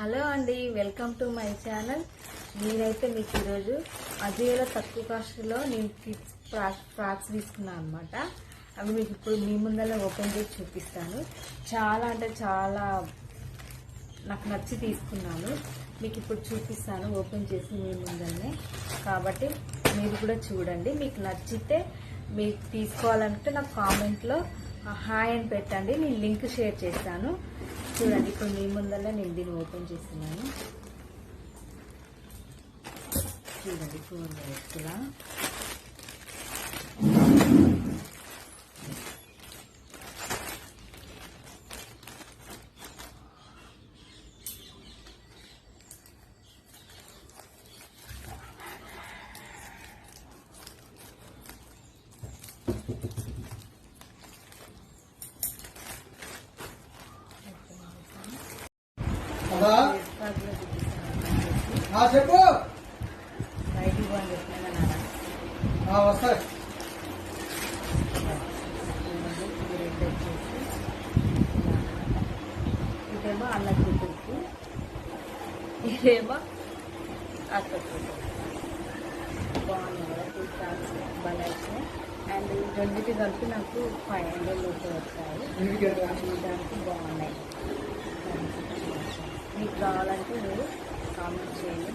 Hello అండి welcome to my channel. నేనైతే మీకు ఈరోజు అజయలో తక్కువ కాస్ట్లో నేను కిడ్స్ ఫ్రాక్స్ తీసుకున్నాను అనమాట అవి మీకు ఇప్పుడు మీ ముందర ఓపెన్ చేసి చూపిస్తాను. చాలా అంటే చాలా నాకు నచ్చి తీసుకున్నాను. మీకు ఇప్పుడు చూపిస్తాను ఓపెన్ చేసి మీ ముందరనే. కాబట్టి మీరు కూడా చూడండి. మీకు నచ్చితే మీకు తీసుకోవాలంటే నాకు కామెంట్లో హాయ్ అని పెట్టండి. నేను లింక్ షేర్ చేస్తాను. చూడండి ఇప్పుడు మీ ముందర నేను దీన్ని ఓపెన్ చేస్తున్నాను. చూడండి చూడండి ఇలా చెప్పు. వస్తాయి. ఇదేమో అన్న కూతురికి ఇదేమో అక్క కూతురు బాగున్నాయి భలే వచ్చినాయి అండ్ రెండింటి కలిపి నాకు ఫైవ్ హండ్రెడ్ లోపు వచ్చాయి? చూడడానికి బాగున్నాయి. కావాలంటే మీరు కామెంట్ చేయండి.